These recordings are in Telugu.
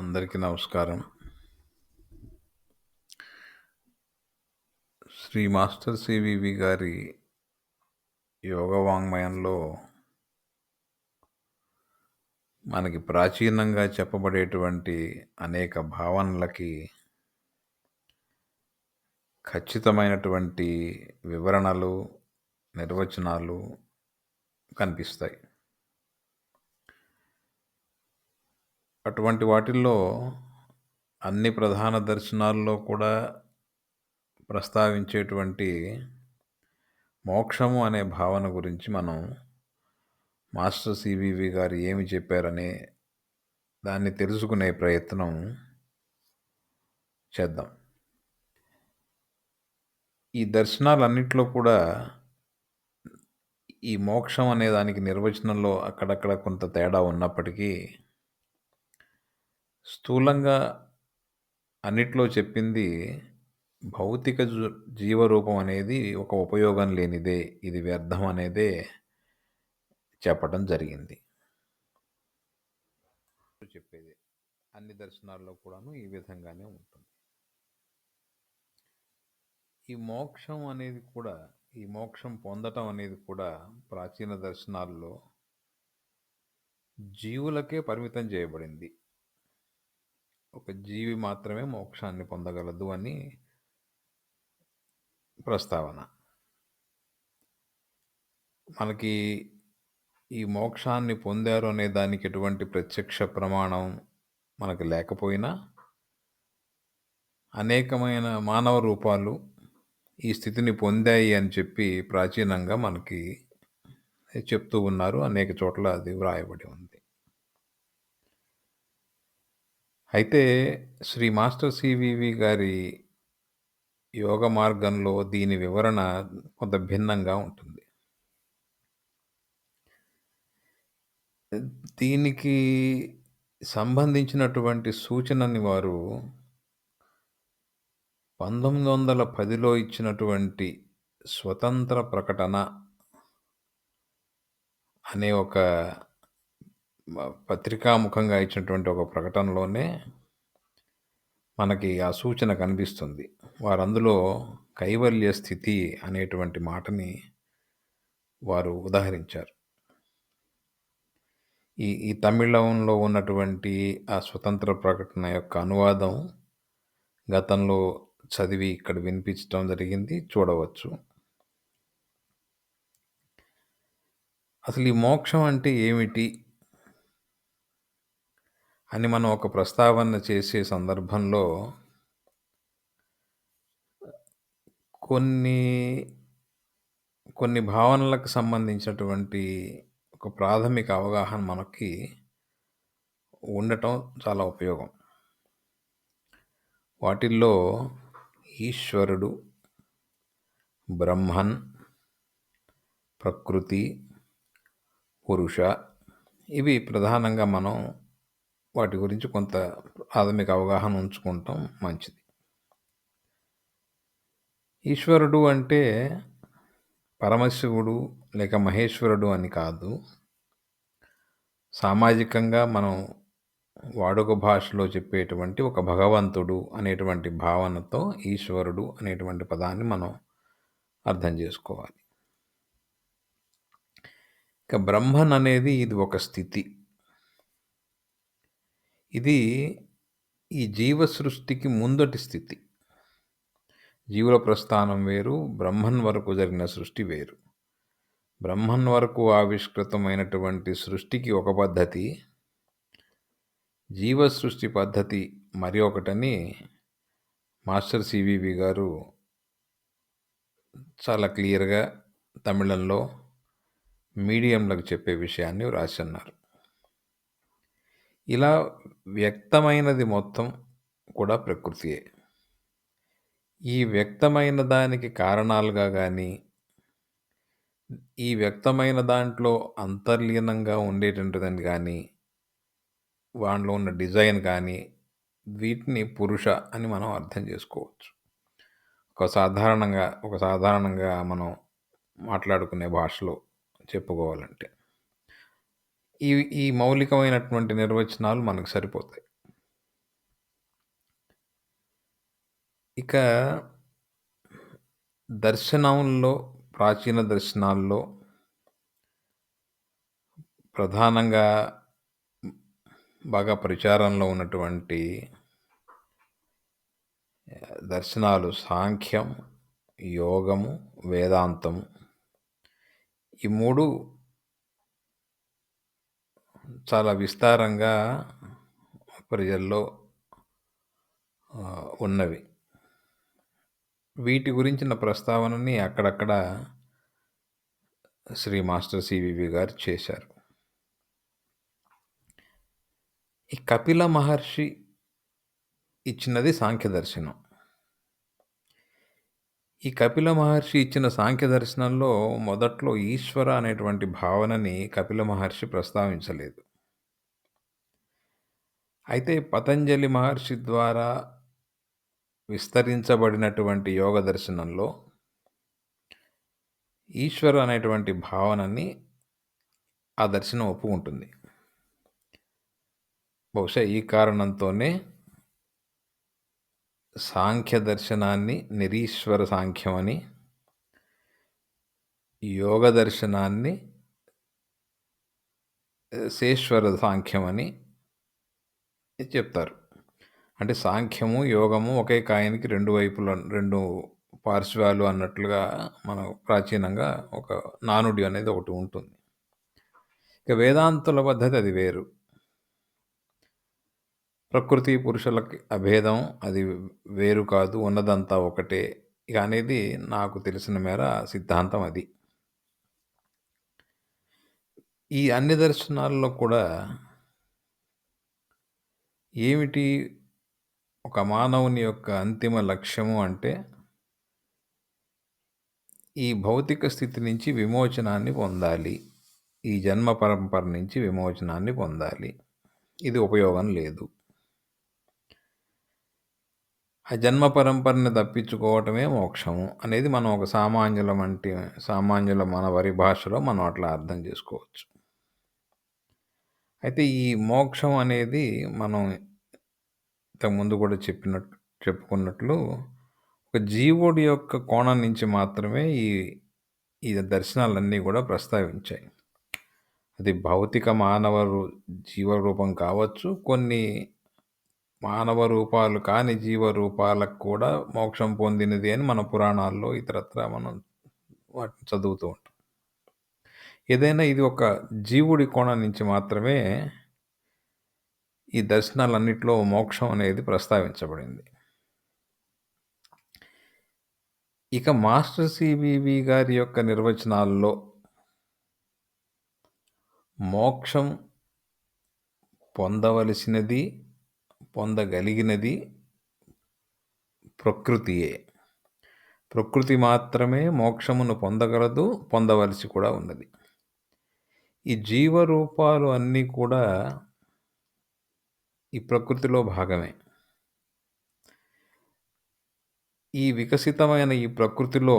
అందరికీ నమస్కారం. శ్రీ మాస్టర్ సివివి గారి యోగ వాంగ్మయంలో మనకి ప్రాచీనంగా చెప్పబడేటువంటి అనేక భావనలకి ఖచ్చితమైనటువంటి వివరణలు నిర్వచనాలు కనిపిస్తాయి. అటువంటి వాటిల్లో అన్ని ప్రధాన దర్శనాల్లో కూడా ప్రస్తావించేటువంటి మోక్షము అనే భావన గురించి మనం మాస్టర్ సివివి గారు ఏమి చెప్పారనే దాన్ని తెలుసుకునే ప్రయత్నం చేద్దాం. ఈ దర్శనాలన్నింటిలో కూడా ఈ మోక్షం అనే దానికి నిర్వచనంలో అక్కడక్కడ కొంత తేడా ఉన్నప్పటికీ స్థూలంగా అన్నిట్లో చెప్పింది భౌతిక జీవరూపం అనేది ఒక ఉపయోగం లేనిదే ఇది వ్యర్థం అనేదే చెప్పడం జరిగింది. చెప్పేది అన్ని దర్శనాల్లో కూడాను ఈ విధంగానే ఉంటుంది. ఈ మోక్షం అనేది కూడా ఈ మోక్షం పొందటం అనేది కూడా ప్రాచీన దర్శనాల్లో జీవులకే పరిమితం చేయబడింది. ఒక జీవి మాత్రమే మోక్షాన్ని పొందగలదు అని ప్రస్తావన. మనకి ఈ మోక్షాన్ని పొందారు అనే దానికి ఎటువంటి ప్రత్యక్ష ప్రమాణం మనకు లేకపోయినా అనేకమైన మానవ రూపాలు ఈ స్థితిని పొందాయి అని చెప్పి ప్రాచీనంగా మనకి చెప్తూ ఉన్నారు. అనేక చోట్ల అది వ్రాయబడి ఉంది. అయితే శ్రీ మాస్టర్ సివివి గారి యోగ మార్గంలో దీని వివరణ కొంత భిన్నంగా ఉంటుంది. దీనికి సంబంధించినటువంటి సూచనని వారు పంతొమ్మిది వందల పదిలో ఇచ్చినటువంటి స్వతంత్ర ప్రకటన అనే ఒక పత్రికాముఖంగా ఇచ్చినటువంటి ఒక ప్రకటనలోనే మనకి ఆ సూచన కనిపిస్తుంది. వారు అందులో కైవల్య స్థితి అనేటువంటి మాటని వారు ఉదాహరించారు. ఈ ఈ తమిళంలో ఉన్నటువంటి ఆ స్వతంత్ర ప్రకటన యొక్క అనువాదం గతంలో చదివి ఇక్కడ వినిపించడం జరిగింది చూడవచ్చు. అసలు ఈ మోక్షం అంటే ఏమిటి? అని మనం ఒక ప్రస్తావన చేసే సందర్భంలో కొన్ని కొన్ని భావనలకు సంబంధించినటువంటి ఒక ప్రాథమిక అవగాహన మనకి ఉండటం చాలా ఉపయోగం. వాటిల్లో ఈశ్వరుడు బ్రహ్మన్ ప్రకృతి పురుష ఇవి ప్రధానంగా మనం వాటి గురించి కొంత ప్రాథమిక అవగాహన ఉంచుకుంటాం. మంచిది. ఈశ్వరుడు అంటే పరమశివుడు లేక మహేశ్వరుడు అని కాదు. సామాజికంగా మనం వాడుక భాషలో చెప్పేటువంటి ఒక భగవంతుడు అనేటువంటి భావనతో ఈశ్వరుడు అనేటువంటి పదాన్ని మనం అర్థం చేసుకోవాలి. ఇక బ్రహ్మన్ అనేది ఇది ఒక స్థితి. ఇది ఈ జీవ సృష్టికి ముందటి స్థితి. జీవుల ప్రస్థానం వేరు బ్రహ్మన్ వరకు జరిగిన సృష్టి వేరు. బ్రహ్మన్ వరకు ఆవిష్కృతమైనటువంటి సృష్టికి ఒక పద్ధతి జీవ సృష్టి పద్ధతి మరి ఒకటని మాస్టర్ సివివి గారు చాలా క్లియర్గా తమిళంలో మీడియంలకు చెప్పే విషయాన్ని రాసి ఇలా వ్యక్తమైనది మొత్తం కూడా ప్రకృతియే. ఈ వ్యక్తమైన దానికి కారణాలుగా కానీ ఈ వ్యక్తమైన దాంట్లో అంతర్లీనంగా ఉండేటటువంటిదని కానీ వాటిలో ఉన్న డిజైన్ కానీ వీటిని పురుష అని మనం అర్థం చేసుకోవచ్చు. ఒక సాధారణంగా ఒక సాధారణంగా మనం మాట్లాడుకునే భాషలో చెప్పుకోవాలంటే. ఈ ఈ మౌలికమైనటువంటి నిర్వచనాలు మనకు సరిపోతాయి. ఇక దర్శనంలో ప్రాచీన దర్శనాల్లో ప్రధానంగా బాగా ప్రచారంలో ఉన్నటువంటి దర్శనాలు సాంఖ్యం, యోగము, వేదాంతము. ఈ మూడు చాలా విస్తారంగా ప్రజల్లో ఉన్నవి. వీటి గురించిన ప్రస్తావనని అక్కడక్కడ శ్రీ మాస్టర్ సివివి గారు చేశారు. ఈ కపిల మహర్షి ఇచ్చినది సాంఖ్య దర్శనం ఈ కపిల మహర్షి ఇచ్చిన సాంఖ్య దర్శనంలో మొదట్లో ఈశ్వర అనేటువంటి భావనని కపిల మహర్షి ప్రస్తావించలేదు. అయితే పతంజలి మహర్షి ద్వారా విస్తరించబడినటువంటి యోగ దర్శనంలో ఈశ్వర అనేటువంటి భావనని ఆ దర్శనం ఒప్పుకుంటుంది. బహుశా ఈ కారణంతోనే సాంఖ్య దర్శనాన్ని నిరీశ్వర సాంఖ్యమని యోగ దర్శనాన్ని శేశ్వర సాంఖ్యమని చెప్తారు. అంటే సాంఖ్యము యోగము ఒకే కాయనికి రెండు వైపుల రెండు పార్శ్వాలు అన్నట్లుగా మన ప్రాచీనంగా ఒక నానుడి అనేది ఒకటి ఉంటుంది. ఇక వేదాంతుల పద్ధతి అది వేరు. ప్రకృతి పురుషులకి అభేదం అది వేరు కాదు ఉన్నదంతా ఒకటే ఇక అనేది నాకు తెలిసిన మేర సిద్ధాంతం అది. ఈ అన్ని దర్శనాల్లో కూడా ఏమిటి ఒక మానవుని యొక్క అంతిమ లక్ష్యము అంటే ఈ భౌతిక స్థితి నుంచి విమోచనాన్ని పొందాలి. ఈ జన్మ పరంపర నుంచి విమోచనాన్ని పొందాలి. ఇది ఉపయోగం లేదు. ఆ జన్మ పరంపరని తప్పించుకోవటమే మోక్షము అనేది మనం ఒక సామాన్యుల వంటి సామాన్యుల మన వరి భాషలో మనం అట్లా అర్థం చేసుకోవచ్చు. అయితే ఈ మోక్షం అనేది మనం ఇంతకుముందు కూడా చెప్పినట్టు చెప్పుకున్నట్లు ఒక జీవుడి యొక్క కోణం నుంచి మాత్రమే ఈ ఈ దర్శనాలన్నీ కూడా ప్రస్తావించాయి. అది భౌతిక మానవ జీవరూపం కావచ్చు కొన్ని మానవ రూపాలు కాని జీవ రూపాలకు కూడా మోక్షం పొందినది అని మన పురాణాల్లో ఇతరత్ర మనం వాటిని చదువుతూ ఉంటాం. ఏదైనా ఇది ఒక జీవుడి కోణం నుంచి మాత్రమే ఈ దర్శనాలన్నింటిలో మోక్షం అనేది ప్రస్తావించబడింది. ఇక మాస్టర్ సిబివి గారి యొక్క నిర్వచనాల్లో మోక్షం పొందవలసినది పొందగలిగినది ప్రకృతియే. ప్రకృతి మాత్రమే మోక్షమును పొందగలదు పొందవలసి కూడా ఉన్నది. ఈ జీవరూపాలు అన్నీ కూడా ఈ ప్రకృతిలో భాగమే. ఈ వికసితమైన ఈ ప్రకృతిలో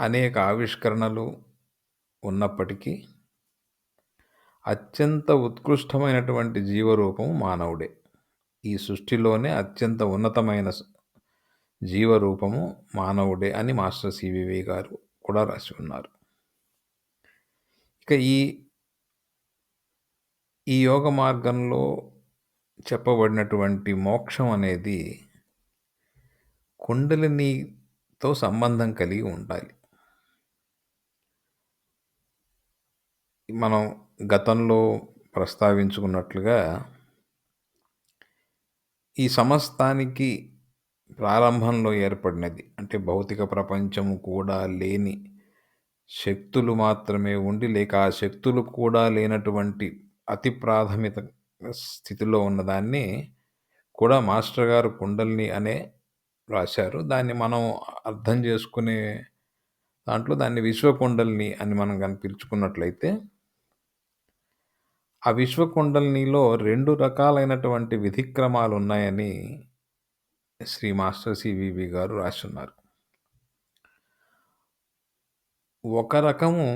అనేక ఆవిష్కరణలు ఉన్నప్పటికీ అత్యంత ఉత్కృష్టమైనటువంటి జీవరూపం మానవుడే. ఈ సృష్టిలోనే అత్యంత ఉన్నతమైన జీవరూపము మానవుడే అని మాస్టర్ సివివి గారు కూడా రాసి ఉన్నారు. ఇక ఈ ఈ యోగ మార్గంలో చెప్పబడినటువంటి మోక్షం అనేది కుండలినితో సంబంధం కలిగి ఉండాలి. మనం గతంలో ప్రస్తావించుకున్నట్లుగా ఈ సమస్తానికి ప్రారంభంలో ఏర్పడినది. అంటే భౌతిక ప్రపంచము కూడా లేని శక్తులు మాత్రమే ఉండి లేక ఆ శక్తులు కూడా లేనటువంటి అతి ప్రాథమిక స్థితిలో ఉన్నదాన్ని కూడా మాస్టర్ గారు కుండల్ని అనే రాశారు. దాన్ని మనం అర్థం చేసుకునే దాంట్లో దాన్ని విశ్వకుండల్ని అని మనం కనిపించుకున్నట్లయితే పిలుచుకున్నట్లయితే ఆ విశ్వకుండలినిలో రెండు రకాలైనటువంటి విధిక్రమాలు ఉన్నాయని శ్రీ మాస్టర్ సివివి గారు రాస్తున్నారు ఒక రకము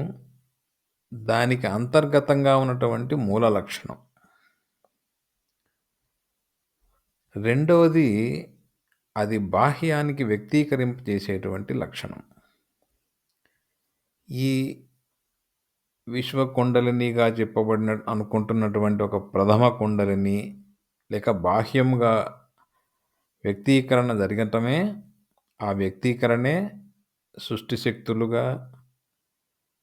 దానికి అంతర్గతంగా ఉన్నటువంటి మూల లక్షణం. రెండవది అది బాహ్యానికి వ్యక్తీకరింపజేసేటువంటి లక్షణం. ఈ విశ్వకుండలినిగా చెప్పబడిన అనుకుంటున్నటువంటి ఒక ప్రథమ కుండలిని లేక బాహ్యంగా వ్యక్తీకరణ జరగటమే ఆ వ్యక్తీకరణే సృష్టి శక్తులుగా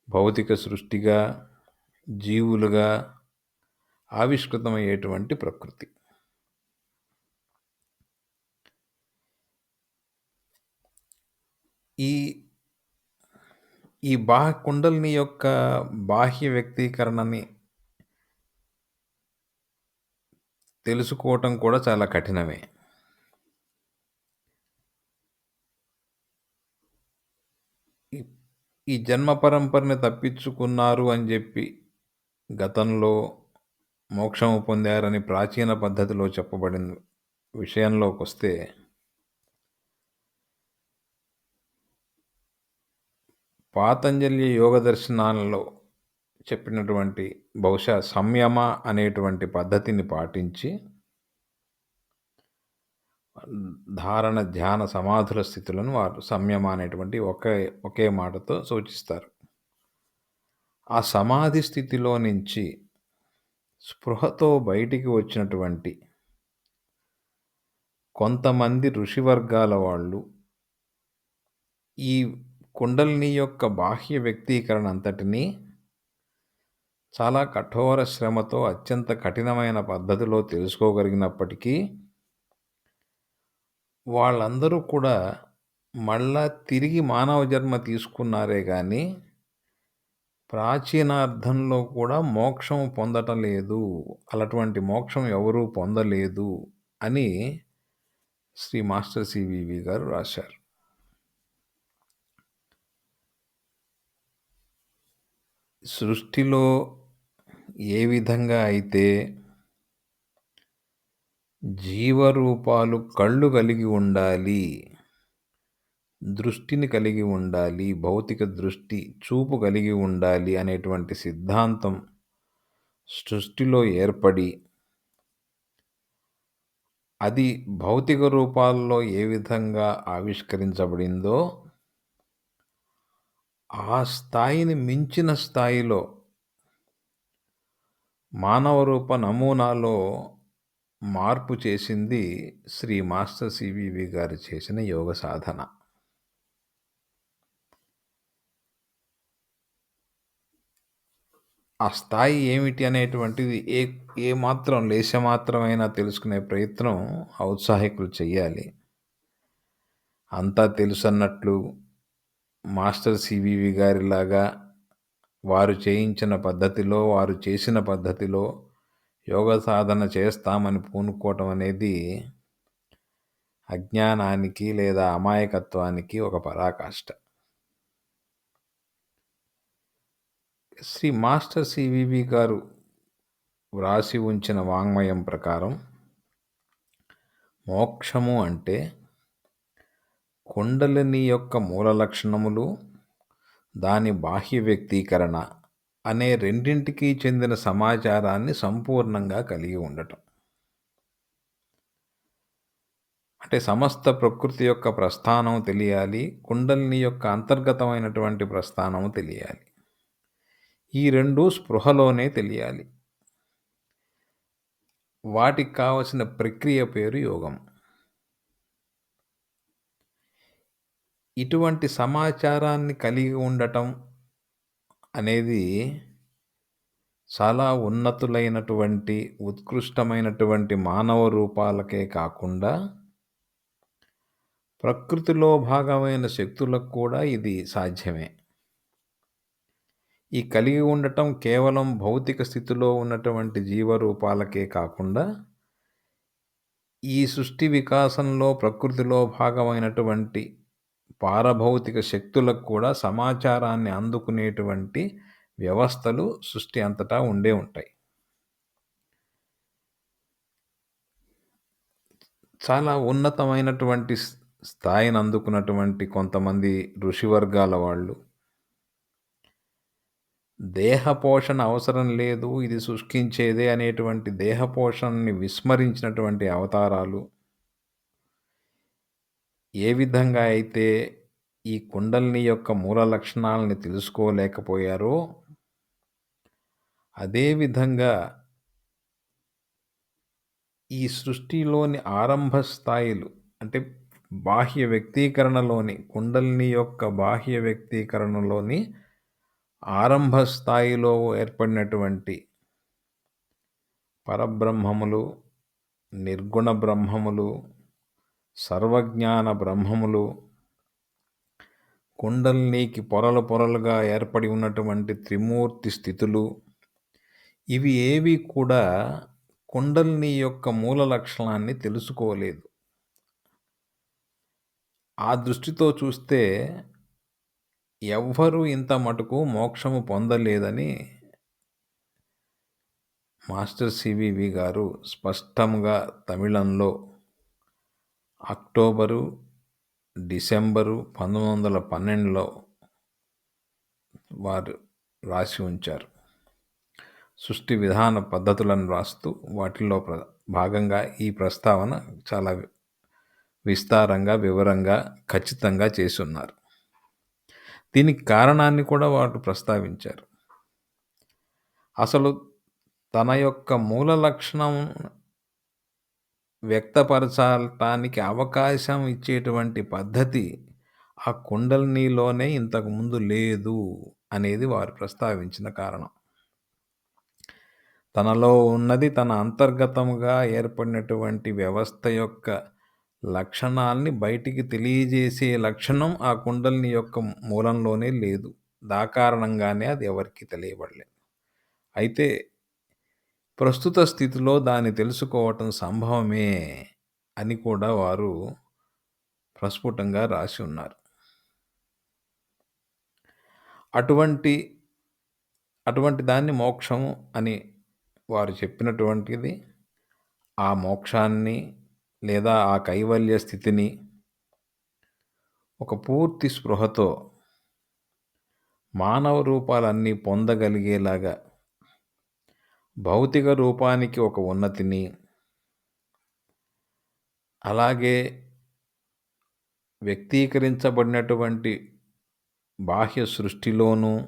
భౌతిక సృష్టిగా జీవులుగా ఆవిష్కృతమయ్యేటువంటి ప్రకృతి. ఈ ఈ బా కుండలిని యొక్క బాహ్య వ్యక్తీకరణని తెలుసుకోవటం కూడా చాలా కఠినమే. ఈ జన్మ పరంపరని తప్పించుకున్నారు అని చెప్పి గతంలో మోక్షము పొందారని ప్రాచీన పద్ధతిలో చెప్పబడిన విషయంలోకి పాతంజలి యోగ దర్శనాలలో చెప్పినటువంటి బహుశా సంయమ అనేటువంటి పద్ధతిని పాటించి ధారణ ధ్యాన సమాధుల స్థితులను వారు సంయమ అనేటువంటి ఒకే ఒకే మాటతో సూచిస్తారు. ఆ సమాధి స్థితిలో నుంచి స్పృహతో బయటికి వచ్చినటువంటి కొంతమంది ఋషివర్గాల వాళ్ళు ఈ కుండలిని యొక్క బాహ్య వ్యక్తీకరణ అంతటినీ చాలా కఠోర శ్రమతో అత్యంత కఠినమైన పద్ధతిలో తెలుసుకోగలిగినప్పటికీ వాళ్ళందరూ కూడా మళ్ళా తిరిగి మానవ జన్మ తీసుకున్నారే కానీ ప్రాచీనార్థంలో కూడా మోక్షం పొందటం లేదు అలాంటి మోక్షం ఎవరూ పొందలేదు అని శ్రీ మాస్టర్ సివివి గారు రాశారు. సృష్టిలో ఏ విధంగా అయితే జీవరూపాలు కళ్ళు కలిగి ఉండాలి దృష్టిని కలిగి ఉండాలి భౌతిక దృష్టి చూపు కలిగి ఉండాలి అనేటువంటి సిద్ధాంతం సృష్టిలో ఏర్పడి అది భౌతిక రూపాల్లో ఏ విధంగా ఆవిష్కరించబడిందో ఆ స్థాయిని మించిన స్థాయిలో మానవ రూప నమూనాలో మార్పు చేసింది శ్రీ మాస్టర్ సివివి గారు చేసిన యోగ సాధన. ఆ స్థాయి ఏమిటి అనేటువంటిది ఏ ఏమాత్రం లేశమాత్రమైనా తెలుసుకునే ప్రయత్నం ఔత్సాహికులు చేయాలి అంతా తెలుసన్నట్లు మాస్టర్ సివివి గారిలాగా వారు చేయించిన పద్ధతిలో వారు చేసిన పద్ధతిలో యోగ సాధన చేస్తామని పూనుకోవటం అనేది అజ్ఞానానికి లేదా అమాయకత్వానికి ఒక పరాకాష్ట. శ్రీ మాస్టర్ సివివి గారు వ్రాసి ఉంచిన వాంగ్మయం ప్రకారం మోక్షము అంటే కుండలిని యొక్క మూల లక్షణములు దాని బాహ్య వ్యక్తీకరణ అనే రెండింటికి చెందిన సమాచారాన్ని సంపూర్ణంగా కలిగి ఉండటం. అంటే సమస్త ప్రకృతి యొక్క ప్రస్థానం తెలియాలి కుండలిని యొక్క అంతర్గతమైనటువంటి ప్రస్థానము తెలియాలి. ఈ రెండు స్పృహలోనే తెలియాలి. వాటికి కావలసిన ప్రక్రియ పేరు యోగం. ఇటువంటి సమాచారాన్ని కలిగి ఉండటం అనేది చాలా ఉన్నతులైనటువంటి ఉత్కృష్టమైనటువంటి మానవ రూపాలకే కాకుండా ప్రకృతిలో భాగమైన శక్తులకు కూడా ఇది సాధ్యమే. ఈ కలిగి ఉండటం కేవలం భౌతిక స్థితిలో ఉన్నటువంటి జీవరూపాలకే కాకుండా ఈ సృష్టి వికాసంలో ప్రకృతిలో భాగమైనటువంటి పారభౌతిక శక్తులకు కూడా సమాచారాన్ని అందుకునేటువంటి వ్యవస్థలు సృష్టి అంతటా ఉండే ఉంటాయి. చాలా ఉన్నతమైనటువంటి స్థాయిని అందుకున్నటువంటి కొంతమంది ఋషివర్గాల వాళ్ళు దేహ పోషణ అవసరం లేదు ఇది శుష్కించేదే అనేటువంటి దేహ పోషణని విస్మరించినటువంటి అవతారాలు ఏ విధంగా అయితే ఈ కుండలిని యొక్క మూల లక్షణాలని తెలుసుకోలేకపోయారో అదేవిధంగా ఈ సృష్టిలోని ఆరంభ స్థాయిలు అంటే బాహ్య వ్యక్తీకరణలోని కుండలిని యొక్క బాహ్య వ్యక్తీకరణలోని ఆరంభ స్థాయిలో ఏర్పడినటువంటి పరబ్రహ్మములు నిర్గుణ బ్రహ్మములు సర్వజ్ఞాన బ్రహ్మములు కుండల్నీకి పొరలు పొరలుగా ఏర్పడి ఉన్నటువంటి త్రిమూర్తి స్థితులు ఇవి ఏవి కూడా కుండలిని యొక్క మూల లక్షణాన్ని తెలుసుకోలేదు. ఆ దృష్టితో చూస్తే ఎవ్వరూ ఇంత మటుకు మోక్షము పొందలేదని మాస్టర్ సివివి గారు స్పష్టంగా తమిళంలో అక్టోబరు డిసెంబరు పంతొమ్మిది వందల పన్నెండులో వారు రాసి ఉంచారు. సృష్టి విధాన పద్ధతులను రాస్తూ వాటిల్లో ప్ర భాగంగా ఈ ప్రస్తావన చాలా విస్తారంగా వివరంగా ఖచ్చితంగా చేసున్నారు. దీనికి కారణాన్ని కూడా వారు ప్రస్తావించారు. అసలు తన యొక్క మూల లక్షణం వ్యక్తపరచటానికి అవకాశం ఇచ్చేటువంటి పద్ధతి ఆ కుండలినిలోనే ఇంతకుముందు లేదు అనేది వారు ప్రస్తావించిన కారణం. తనలో ఉన్నది తన అంతర్గతముగా ఏర్పడినటువంటి వ్యవస్థ యొక్క లక్షణాల్ని బయటికి తెలియజేసే లక్షణం ఆ కుండలిని యొక్క మూలంలోనే లేదు. దా కారణంగానే అది ఎవరికి తెలియబడలేదు. అయితే ప్రస్తుత స్థితిలో దాన్ని తెలుసుకోవటం సంభవమే అని కూడా వారు ప్రస్ఫుటంగా రాసి ఉన్నారు. అటువంటి అటువంటి దాన్ని మోక్షము అని వారు చెప్పినటువంటిది ఆ మోక్షాన్ని లేదా ఆ కైవల్య స్థితిని ఒక పూర్తి స్పృహతో మానవ రూపాలన్నీ పొందగలిగేలాగా భౌతిక రూపానికి ఒక ఉన్నతిని అలాగే వ్యక్తీకరించబడినటువంటి బాహ్య సృష్టిలోనూ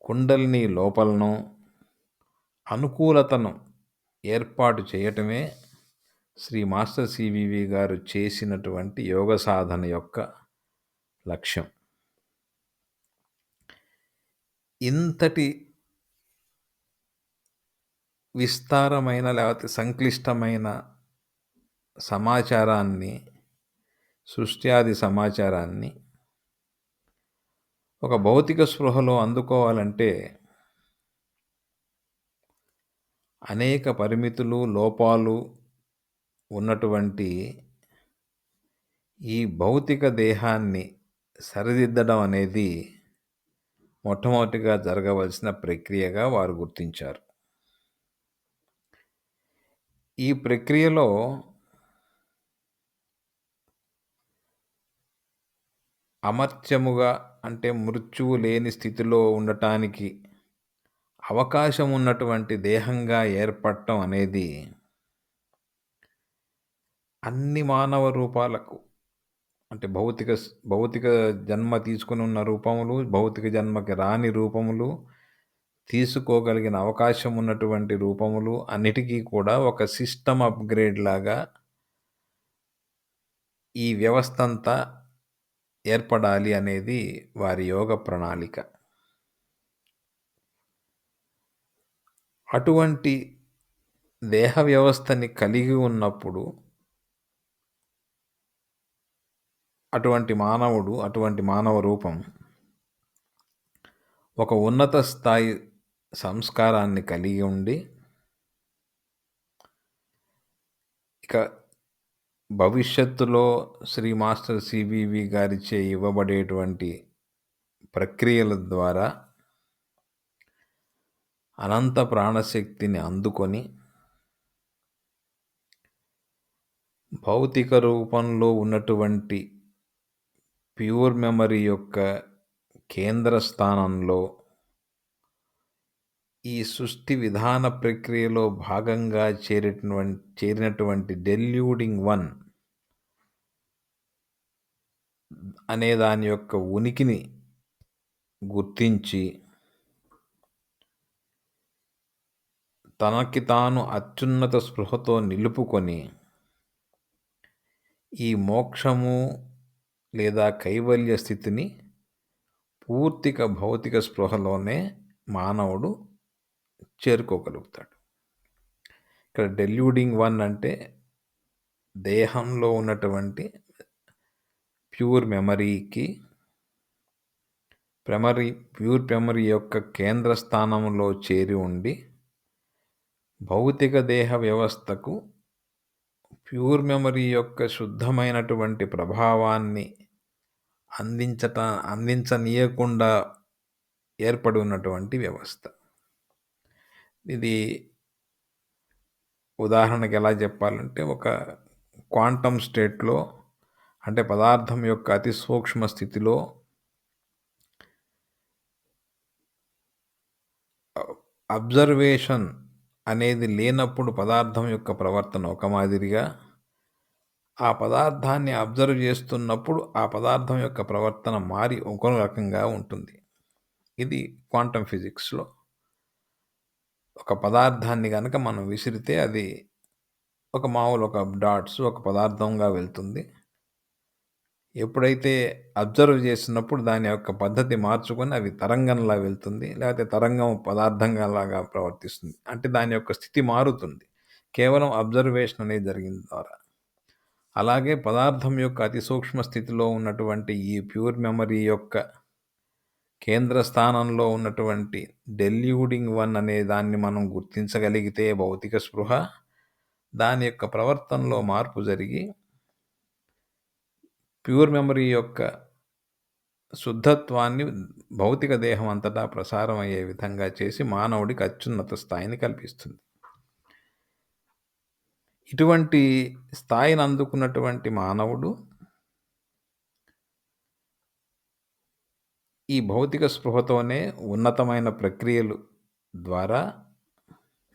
కుండలిని లోపలను అనుకూలతను ఏర్పాటు చేయటమే శ్రీ మాస్టర్ సివివి గారు చేసినటువంటి యోగ సాధన యొక్క లక్ష్యం. ఇంతటి విస్తారమైన లేకపోతే సంక్లిష్టమైన సమాచారాన్ని సృష్ట్యాది సమాచారాన్ని ఒక భౌతిక స్పృహలో అందుకోవాలంటే అనేక పరిమితులు లోపాలు ఉన్నటువంటి ఈ భౌతిక దేహాన్ని సరిదిద్దడం అనేది మొట్టమొదటిగా జరగవలసిన ప్రక్రియగా వారు గుర్తించారు. ఈ ప్రక్రియలో అమర్త్యముగా అంటే మృత్యువు లేని స్థితిలో ఉండటానికి అవకాశం ఉన్నటువంటి దేహంగా ఏర్పడటం అనేది అన్ని మానవ రూపాలకు అంటే భౌతిక భౌతిక జన్మ తీసుకుని ఉన్న రూపములు భౌతిక జన్మకి రాని రూపములు తీసుకోగలిగిన అవకాశం ఉన్నటువంటి రూపములు అన్నిటికీ కూడా ఒక సిస్టమ్ అప్గ్రేడ్ లాగా ఈ వ్యవస్థ అంతా ఏర్పడాలి అనేది వారి యోగ ప్రణాళిక. అటువంటి దేహ వ్యవస్థని కలిగి ఉన్నప్పుడు అటువంటి మానవుడు అటువంటి మానవ రూపం ఒక ఉన్నత స్థాయి సంస్కారాన్ని కలిగి ఉండి ఇక భవిష్యత్తులో శ్రీ మాస్టర్ సివివి గారిచే ఇవ్వబడేటువంటి ప్రక్రియల ద్వారా అనంత ప్రాణశక్తిని అందుకొని భౌతిక రూపంలో ఉన్నటువంటి ప్యూర్ మెమరీ యొక్క కేంద్ర స్థానంలో ఈ సృష్టి విధాన ప్రక్రియలో భాగంగా చేరినటువంటి చేరినటువంటి డెల్యూడింగ్ వన్ అనే దాని యొక్క ఉనికిని గుర్తించి తనకి తాను అత్యున్నత స్పృహతో నిలుపుకొని ఈ మోక్షము లేదా కైవల్య స్థితిని పూర్తిక భౌతిక స్పృహలోనే మానవుడు చేరుకోగలుగుతాడు. ఇక్కడ డెల్యూడింగ్ వన్ అంటే దేహంలో ఉన్నటువంటి ప్యూర్ మెమరీకి ప్రెమరీ ప్యూర్ మెమరీ యొక్క కేంద్ర స్థానంలో చేరి ఉండి భౌతిక దేహ వ్యవస్థకు ప్యూర్ మెమరీ యొక్క శుద్ధమైనటువంటి ప్రభావాన్ని అందించట అందించనీయకుండా ఏర్పడి ఉన్నటువంటి వ్యవస్థ. ఇది ఉదాహరణకి ఎలా చెప్పాలంటే ఒక క్వాంటమ్ స్టేట్లో అంటే పదార్థం యొక్క అతి సూక్ష్మ స్థితిలో అబ్జర్వేషన్ అనేది లేనప్పుడు పదార్థం యొక్క ప్రవర్తన ఒక మాదిరిగా ఆ పదార్థాన్ని అబ్జర్వ్ చేస్తున్నప్పుడు ఆ పదార్థం యొక్క ప్రవర్తన మారి ఒక రకంగా ఉంటుంది. ఇది క్వాంటమ్ ఫిజిక్స్లో. ఒక పదార్థాన్ని కనుక మనం విసిరితే అది ఒక మామూలు ఒక డాట్స్ ఒక పదార్థంగా వెళ్తుంది. ఎప్పుడైతే అబ్జర్వ్ చేసినప్పుడు దాని యొక్క పద్ధతి మార్చుకొని అవి తరంగంలా వెళ్తుంది. లేకపోతే తరంగం పదార్థంగా లాగా ప్రవర్తిస్తుంది. అంటే దాని యొక్క స్థితి మారుతుంది. కేవలం అబ్జర్వేషన్ అనేది జరిగిన ద్వారా. అలాగే పదార్థం యొక్క అతి సూక్ష్మ స్థితిలో ఉన్నటువంటి ఈ ప్యూర్ మెమరీ యొక్క కేంద్ర స్థానంలో ఉన్నటువంటి డెల్యూడింగ్ వన్ అనే దాన్ని మనం గుర్తించగలిగితే భౌతిక స్పృహ దాని యొక్క ప్రవర్తనలో మార్పు జరిగి ప్యూర్ మెమరీ యొక్క శుద్ధత్వాన్ని భౌతిక దేహం అంతటా ప్రసారం అయ్యే విధంగా చేసి మానవుడికి అత్యున్నత స్థాయిని కల్పిస్తుంది. ఇటువంటి స్థాయిని అందుకున్నటువంటి మానవుడు ఈ భౌతిక స్పృహతోనే ఉన్నతమైన ప్రక్రియలు ద్వారా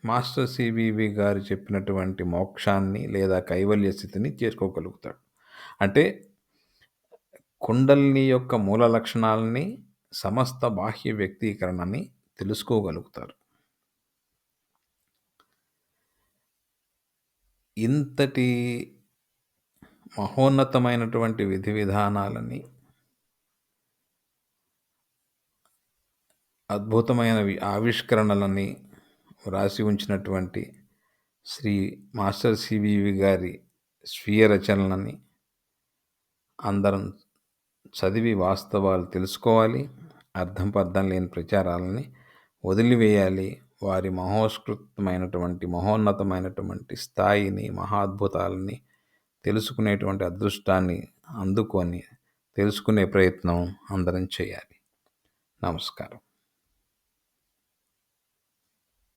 మాస్టర్ సివివి గారు చెప్పినటువంటి మోక్షాన్ని లేదా కైవల్య స్థితిని చేరుకోగలుగుతాడు. అంటే కుండలిని యొక్క మూల లక్షణాలని సమస్త బాహ్య వ్యక్తీకరణని తెలుసుకోగలుగుతారు. ఇంతటి మహోన్నతమైనటువంటి విధి విధానాలని అద్భుతమైన ఆవిష్కరణలని వ్రాసి ఉంచినటువంటి శ్రీ మాస్టర్ సివివి గారి స్వీయ రచనలని అందరం చదివి వాస్తవాలు తెలుసుకోవాలి అర్థం పర్థం లేని ప్రచారాలని వదిలివేయాలి. వారి మహోస్కృతమైనటువంటి మహోన్నతమైనటువంటి స్థాయిని మహాద్భుతాలని తెలుసుకునేటువంటి అదృష్టాన్ని అందుకొని తెలుసుకునే ప్రయత్నం అందరం చేయాలి. నమస్కారం.